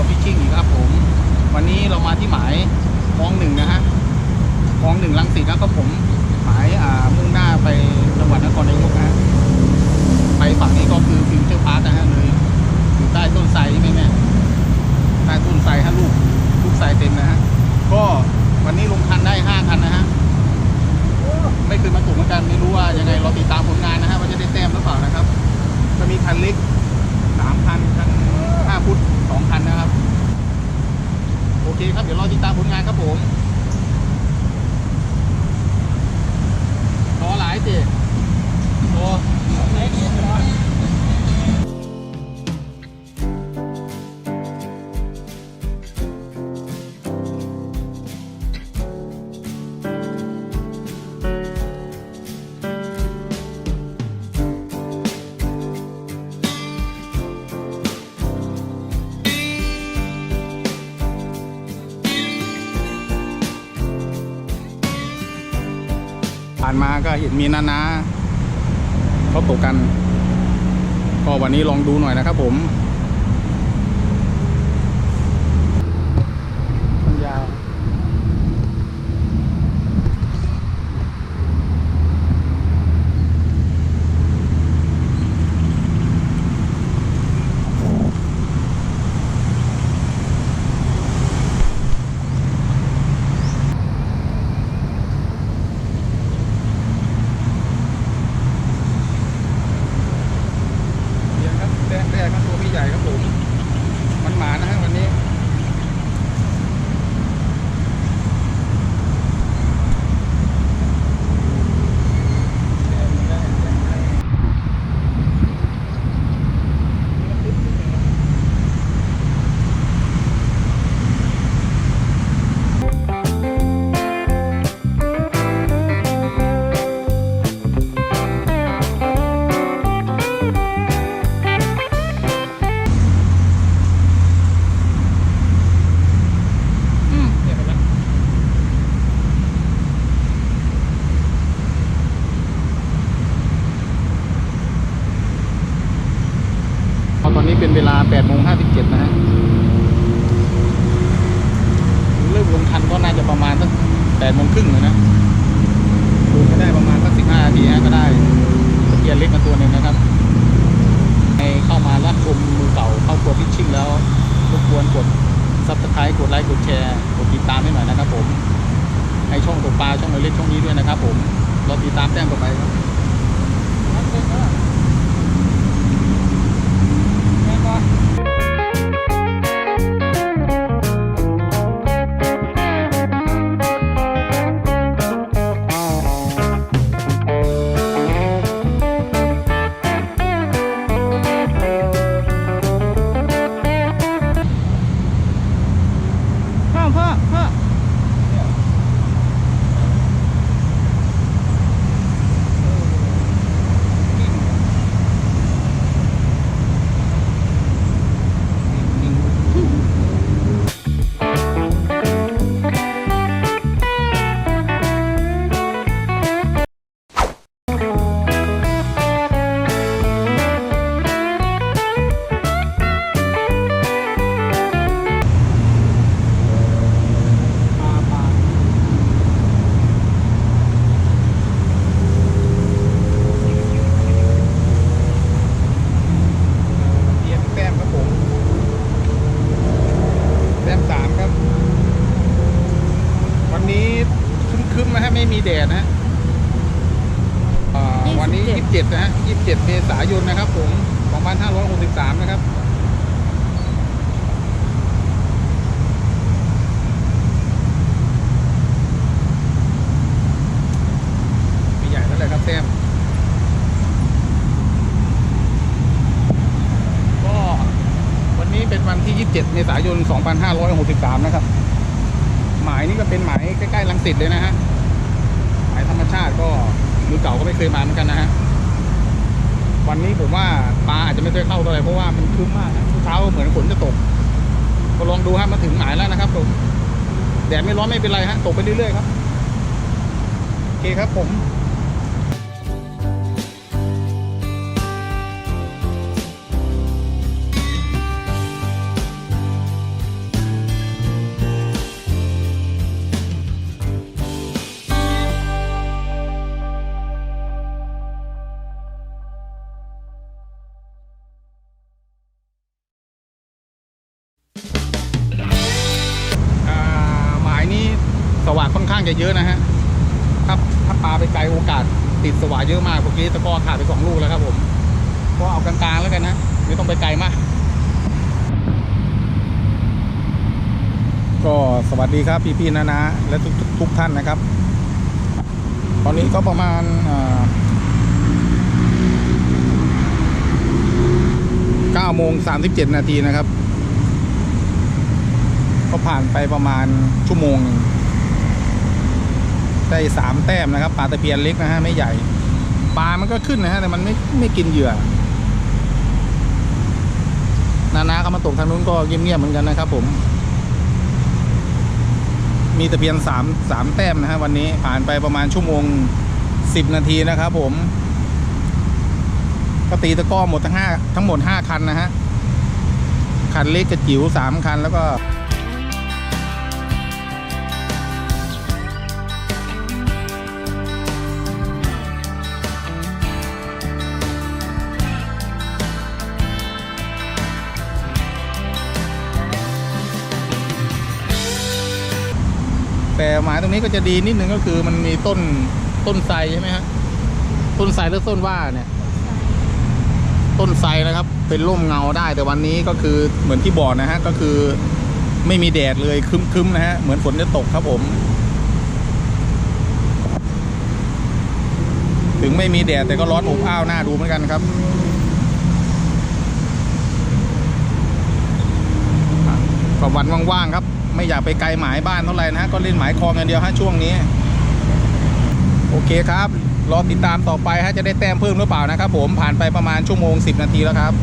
วพิชิ่งอีกครับผม วันนี้เรามาที่หมายคลองหนึ่งนะฮะคลองหนึ่งลังสิตแล้วก็ผมหมายอ่ามุ่งหน้าไปจังหวัดนครนายกนะไปฝั่งนี้ก็คือฟิวเจอร์พาร์คนะฮะเลยอยู่ใต้ต้นไทรใม่แม่ใต้ต้นไทรฮะลูกลูกไทรเต็มนะฮะก็วันนี้ลงคันได้ห้าคันนะฮะไม่เคยมาถูกเหมือนกันไม่รู้ว่ายังไงเราติดตามผลงานนะฮะว่าจะได้แต้มหรือเปล่านะครับ จะมีคันเล็กสามคันคัน 5ฟุตสองคันนะครับ โอเคครับ เดี๋ยวรอติดตามผลงานครับผมรอหลายสิโอ ก็เห็นมีนานาเขาตกกัน ก็วันนี้ลองดูหน่อยนะครับผม ร์ กดติดตามให้หน่อยนะครับผม ให้ช่องตกปลาช่องเล็กช่องนี้ด้วยนะครับผม เราติดตามแต้มต่อไปครับ ไม่มีแดดนะฮะอ่าวันนี้ 27 นะฮะ 27 เมษายนนะครับผม2563 นะครับไม่ใหญ่แล้วเลยครับแต้มก็วันนี้เป็นวันที่ 27 เมษายน 2563 นะครับ หมายนี้ก็เป็นหมายใกล้ ๆ ลังสิตเลยนะฮะหมายธรรมชาติก็มือเก่าก็ไม่เคยมาเหมือนกันนะฮะวันนี้ผมว่าปลาอาจจะไม่เคอยเข้าเท่าไหร่เพราะว่ามันคึ้มมากนะเช้าเหมือนฝนจะตกก็ลองดูฮะมาถึงหมายแล้วนะครับผมแดดไม่ร้อนไม่เป็นไรฮะตกไปเรื่อยๆครับโอเคครับผม ก็เอากลางๆแล้วกันนะไม่ต้องไปไกลมาก ก็สวัสดีครับพี่ๆนะนะและทุกทุกท่านนะครับ ตอนนี้ก็ประมาณ9โมง37นาทีนะครับ ก็ผ่านไปประมาณชั่วโมงหนึ่งได้สามแต้มนะครับปลาตะเพียนเล็กนะฮะไม่ใหญ่ปลามันก็ขึ้นนะฮะแต่มันไม่ไม่กินเหยื่อ นานาเขามาตกทางนู้นก็เงียบๆเหมือนกันนะครับ ผม มีตะเพียนสามสามแต้มนะฮะวันนี้ผ่านไปประมาณชั่วโมงสิบนาทีนะครับผมก็ตีตะก้อหมดทั้งห้าทั้งหมดห้าคันนะฮะคันเล็กกับจิ๋วสามคันแล้วก็ แต่หมายตรงนี้ก็จะดีนิดนึงก็คือมันมีต้นต้นไทรใช่ไหมฮะต้นไทรหรือต้นว่าเนี่ย ต้นไทรนะครับ เป็นร่มเงาได้แต่วันนี้ก็คือเหมือนที่บอกนะฮะก็คือไม่มีแดดเลยคึ้มๆนะฮะเหมือนฝนจะตกครับผม ถึงไม่มีแดดแต่ก็ร้อนอบอ้าวหน้าดูเหมือนกันครับก็วันว่างๆครับ ไม่อยากไปไกลหมายบ้านเท่าไหร่นะฮะก็เล่นหมายคลองอย่างเดียวฮะช่วงนี้ โอเคครับรอติดตามต่อไปฮะจะได้แต้มเพิ่มหรือเปล่านะครับผมผ่านไปประมาณชั่วโมง 10 นาทีแล้วครับ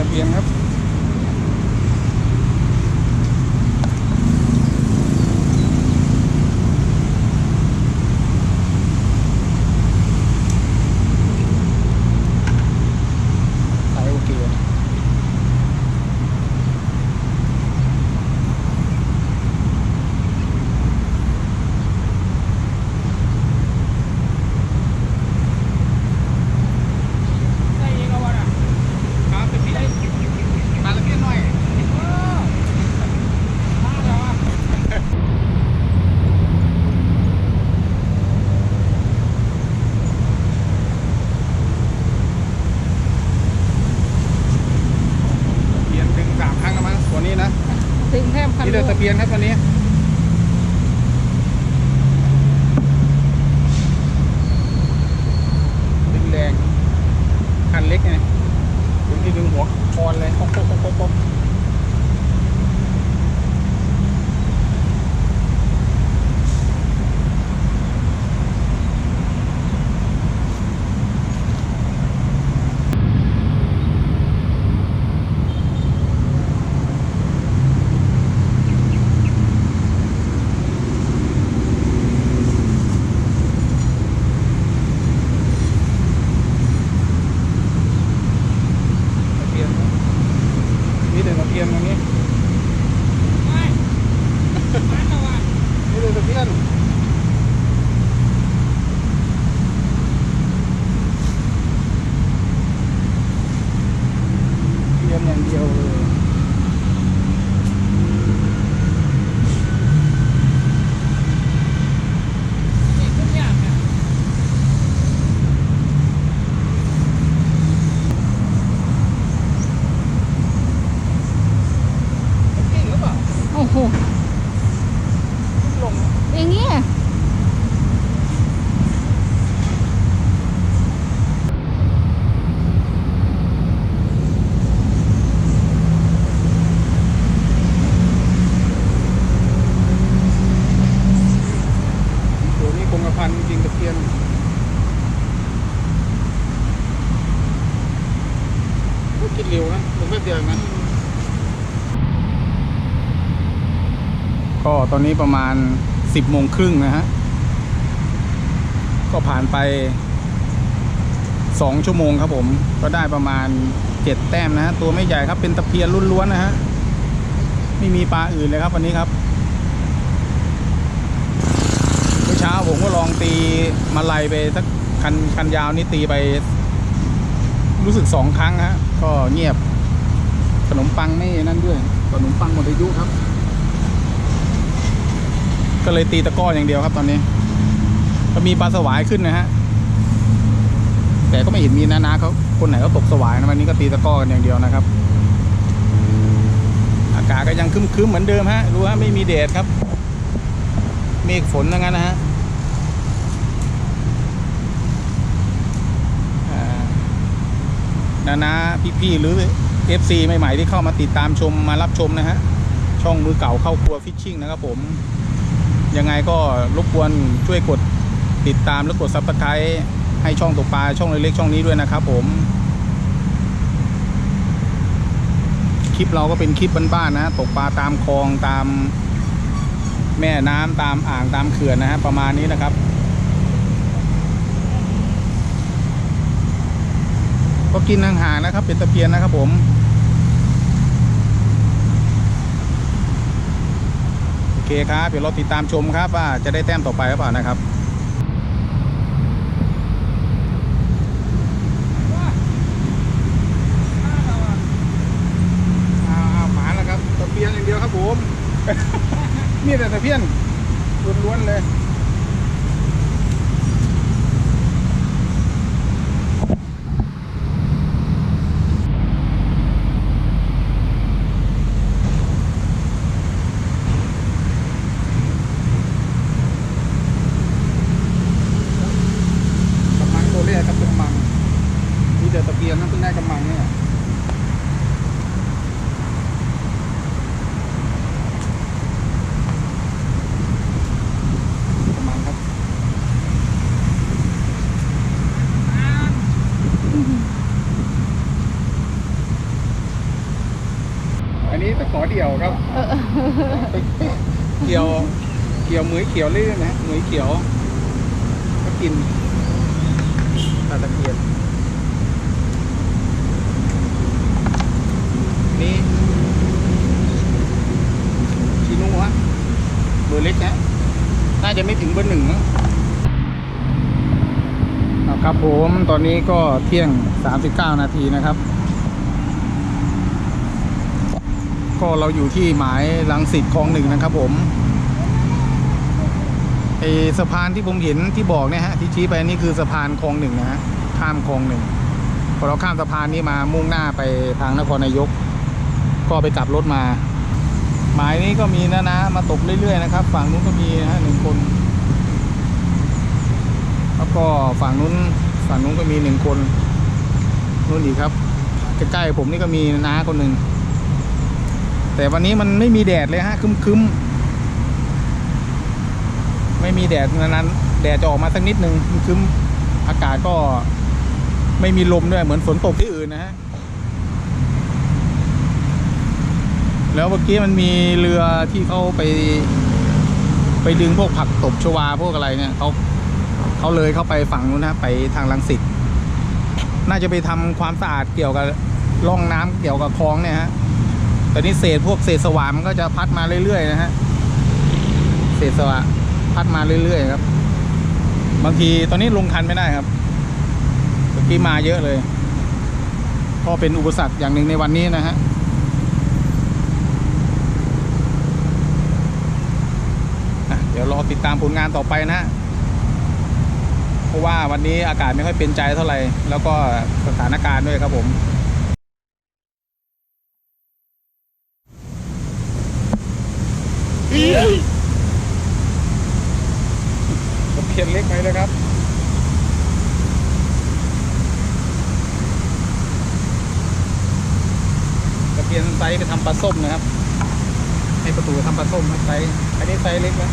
ตะเพียนครับ ขายโอเคครับตะเพียนปลาตะเพียนหน่อย ตะเพียนดึงสามครั้งแล้วมั้งตัวนี้นะ ถึงแทบคัน นี่ เดือตะเพียนครับวันนี้ อนนี้ประมาณสิบโมงครึ่งนะฮะ ก็ผ่านไปสองชั่วโมงครับผม ก็ได้ประมาณเจ็ดแต้มนะฮะ ตัวไม่ใหญ่ครับเป็นตะเพียนล้วนๆนะฮะ ไม่มีปลาอื่นเลยครับวันนี้ครับเมื่อเช้าผมก็ลองตีมาลายไปสักคันคันยาวนี่ตีไป รู้สึกสองครั้งฮะ ก็เงียบขนมปังไม่นั่นด้วยขนมปังหมดอายุครับ ก็เลยตีตะก้ออย่างเดียวครับตอนนี้ก็มีปลาสวายขึ้นนะฮะ แต่ก็ไม่เห็นมีนานาเขาคนไหนเขาตกสวายนะวันนี้ก็ตีตะก้อกันอย่างเดียวนะครับ อากาศก็ยังครึ้มๆเหมือนเดิมฮะรู้ฮะไม่มีแดดครับ เมฆฝนทั้งนั้นนะฮะอ่านานาพี่ๆหรือ FC ใหม่ๆที่เข้ามาติดตามชมมารับชมนะฮะ ช่องมือเก่าเข้าครัวฟิชชิ่งนะครับผม ยังไงก็รบกวนช่วยกดติดตามและกดซับสไครต์ให้ช่องตกปลาช่องเล็กๆช่องนี้ด้วยนะครับผม คลิปเราก็เป็นคลิปบ้านๆนะ ตกปลาตามคลองตามแม่น้ำตามอ่างตามเขื่อนนะฮะประมาณนี้นะครับ ก็กินห่างๆนะครับ เป็นตะเพียนนะครับผม โอ เคครับเดี๋ยวเราติดตามชมครับว่าจะได้แต้มต่อไปหรือเปล่านะครับอาหมาแล้วครับตะเพียนอย่างเดียวครับผม มีแต่ตะเพียนล้วนๆเลย กำมังตัวแรกครับเป็นมังมีแต่ตะเพียนนะเพิ่งได้กำมังเนี่ยกำมังครับอันนี้ตะขอเดี่ยวครับ เกี่ยว เกี่ยวเหมือยเขียวเรื่อยๆนะเหมือยเขียว ก็กิน ปลาตะเพียนนี่ชิโน่ฮะเบอร์เล็กนะน่าจะไม่ถึงเบอร์หนึ่งมั้งเอาครับผมตอนนี้ก็เที่ยง 39 นาทีนะครับ ก็เราอยู่ที่หมายลังสิตคลองหนึ่งนะครับผม ไอสะพานที่ผมเห็นที่บอกเนี่ยฮะที่ชี้ไปนี่คือสะพานคลองหนึ่งนะฮะข้ามคลองหนึ่งพอเราข้ามสะพานนี้มามุ่งหน้าไปทางนครนายก ก็ไปกลับรถมา หมายนี้ก็มีนะนะมาตกเรื่อยๆนะครับ ฝั่งนู้นก็มีนะฮะหนึ่งคน แล้วก็ฝั่งนู้นฝั่งนู้นก็มีหนึ่งคนนู้นอีกครับใกล้ๆผมนี่ก็มีน้าคนหนึ่งแต่วันนี้มันไม่มีแดดเลยฮะคึ้มๆ ไม่มีแดดนั้นๆแดดจะออกมาสักนิดนึงครึ้มอากาศก็ไม่มีลมด้วยเหมือนฝนตกที่อื่นนะฮะแล้วเมื่อกี้มันมีเรือที่เขาไป ไปดึงพวกผักตบชวาพวกอะไรเนี่ยเขาเขาเลยเข้าไปฝั่งนู้นนะไปทางลังสิตน่าจะไปทำความสะอาดเกี่ยวกับร่องน้ำเกี่ยวกับคลองเนี่ยฮะแต่นี่เศษพวกเศษสวามันก็จะพัดมาเรื่อยๆนะฮะเศษสวะ พัดมาเรื่อยๆครับ บางทีตอนนี้ลงคันไม่ได้ครับเมื่อกี้มาเยอะเลย ก็เป็นอุปสรรคอย่างหนึ่งในวันนี้นะฮะเดี๋ยวรอติดตามผลงานต่อไปนะฮะเพราะว่าวันนี้อากาศไม่ค่อยเป็นใจเท่าไหร่ แล้วก็สถานการณ์ด้วยครับผมต ขียนเล็กไหมนะครับตะเพียนไซส์ไปทำปลาส้มนะครับ ให้ประตูทำปลาส้มครับไซส์อันนี้ไซส์เล็กนะ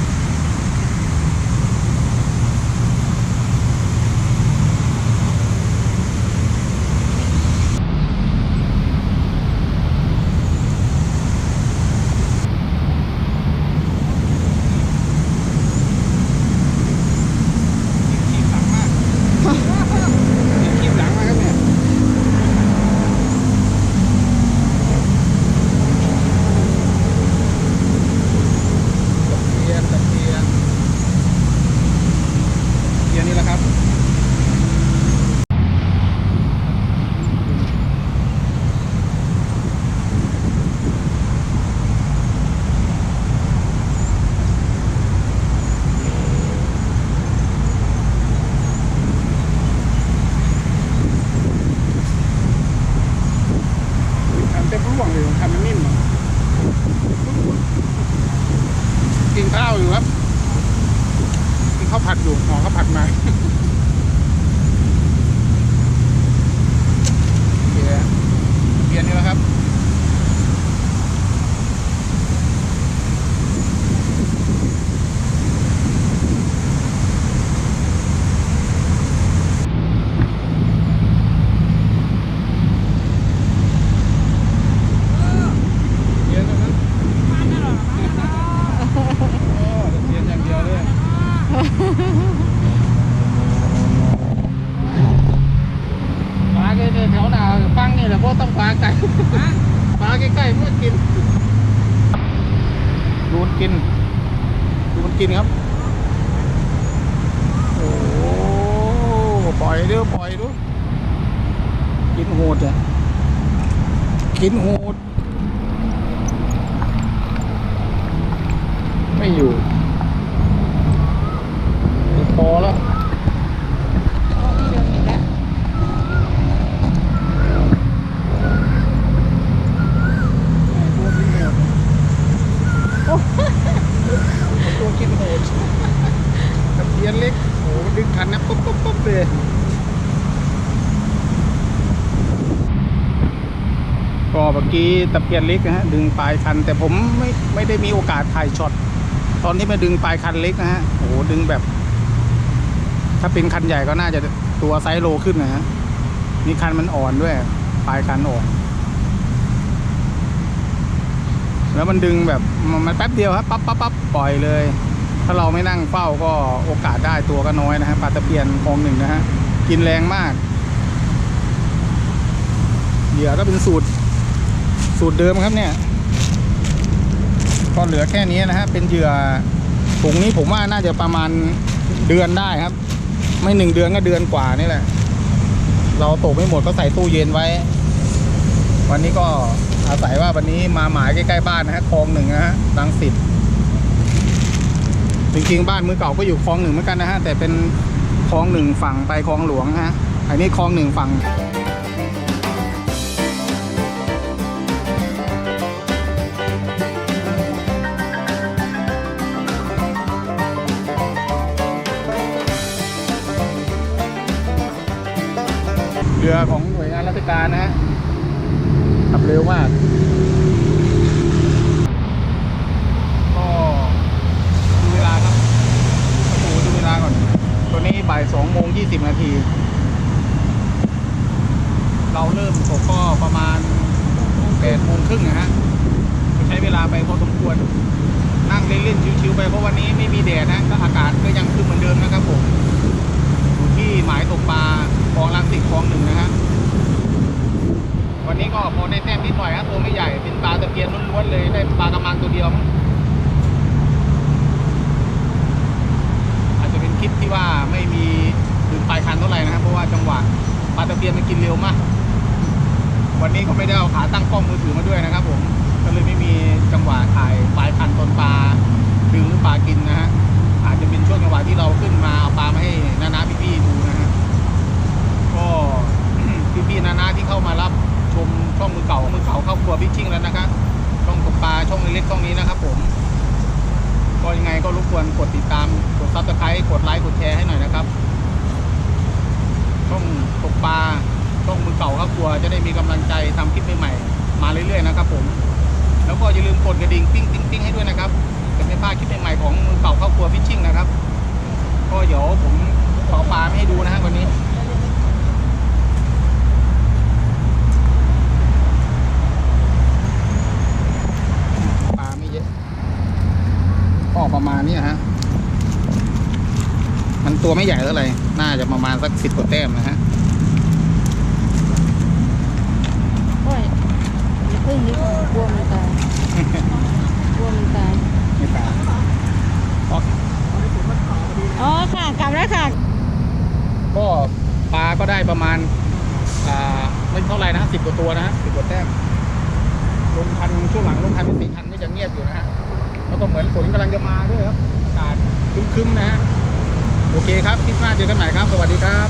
กินโหด ไม่อยู่พอแล้วตัวกินโหดตะเพียนเล็กโอ้ดึงคันนะปุ๊บปุ๊บปุ๊บเลย่อกี้ตะเพียนเล็กนะฮะดึงปลายคัน แต่ผมไม่ไม่ได้มีโอกาสถ่ายช็อตตอนที่มาดึงปลายคันเล็กนะฮะโอ้โหดึงแบบ ถ้าเป็นคันใหญ่ก็น่าจะตัวไซส์โลขึ้นนะฮะนี่คันมันอ่อนด้วย ปลายคันอ่อนแล้วมันดึงแบบมันมันแป๊บเดียวครับปั๊บปั๊บปั๊บปล่อยเลย ถ้าเราไม่นั่งเฝ้าก็โอกาสได้ตัวก็น้อยนะฮะปลาตะเพียนคลองหนึ่งนะฮะกินแรงมากเหยื่อก็เป็นสูตร สูตรเดิมครับเนี่ย ก็เหลือแค่นี้นะฮะ เป็นเหยื่อถุงนี้ผมว่าน่าจะประมาณเดือนได้ครับ ไม่หนึ่งเดือนก็เดือนกว่านี่แหละ เราตกไม่หมดก็ใส่ตู้เย็นไว้ วันนี้ก็อาศัยว่าวันนี้มาหมายใกล้ๆบ้านนะฮะคลองหนึ่งนะฮะรังสิตจริงๆบ้านมือเก่าก็อยู่คลองหนึ่งเหมือนกันนะฮะแต่เป็นคลองหนึ่งฝั่งไปคลองหลวงฮะอันนี้คลองหนึ่งฝั่ง รือของหน่วยงานราชการนะฮะขับเร็วมากก็ดูเวลาครับโอ้โหดูเวลาก่อน ตัวนี้บ่ายสองโมงยี่สิบนาที เราเริ่มตกก็ประมาณแปดโมงครึ่งนะฮะใช้เวลาไปพอสมควร นั่งเล่นๆชิวๆไปเพราะวันนี้ไม่มีแดดนะก็อากาศก็ยังคือเหมือนเดิมนะครับผมอยู่ที่หมายตกปลาคลองลังสิต องหนึ่งนะฮะ วันนี้ก็พอได้แต้มนิดหน่อยฮะตัวไม่ใหญ่ เป็นปลาตะเพียนล้วนๆเลย ได้ปลากระมังตัวเดียว อาจจะเป็นคลิปที่ว่าไม่มีดึงปลายคันเท่าไหร่นะครับ เพราะว่าจังหวะปลาตะเพียนมันกินเร็วมาก วันนี้ก็ไม่ได้เอาขาตั้งกล้องมือถือมาด้วยนะครับ ผม ก็เลยไม่มีจังหวะถ่ายปลายคันตนปลาดึงหรือปลากินนะฮะ อาจจะเป็นช่วงจังหวะที่เราขึ้นมาเอาปลามาให้น้าๆพี่ๆดูนะ พี่ๆนาๆที่เข้ามารับชมช่องมือเก่ามือเก่าเข้าครัวพิชชิ่งแล้วนะครับช่องตกปลาช่องเล็กๆช่องนี้นะครับผมก็ยังไงก็รบกวนกดติดตามกดซับสไครต์กดไลค์กดแชร์ให้หน่อยนะครับช่องตกปลาช่องมือเก่าเข้าครัวจะได้มีกำลังใจทำคลิปใหม่ๆมาเรื่อยๆนะครับผมแล้วก็อย่าลืมกดกระดิ่งปิ้งติ้งติ้งให้ด้วยนะครับจะไม่พลาดคลิปใหม่ๆของมือเก่าเข้าครัวพิชชิ่งนะครับ ก็เดี๋ยวผมขอปลาไม่ให้ดูนะฮะวันนี้ ปลาไม่เยอะ ก็ประมาณนี้ฮะ มันตัวไม่ใหญ่เท่าไหร่ น่าจะประมาณสักสิบกว่าแต้มนะฮะโอ้ยอย่าพึ่งนี้ก่อนกลัวมันตายกลัวมันตาย ไม่ตายอ๋ออ๋อค่ะ กลับแล้วค่ะ ก็ปลาก็ได้ประมาณ อ่า ไม่เท่าไหร่นะสิบกว่าตัวนะฮะสิบกว่าแต้มลงพันช่วงหลังลงพันเป็นสี่พันก็จะเงียบอยู่นะฮะ แล้วก็เหมือนฝนกำลังจะมาด้วยครับอากาศครึ้มๆนะฮะโอเคครับคลิปหน้าเจอกันใหม่ครับ สวัสดีครับ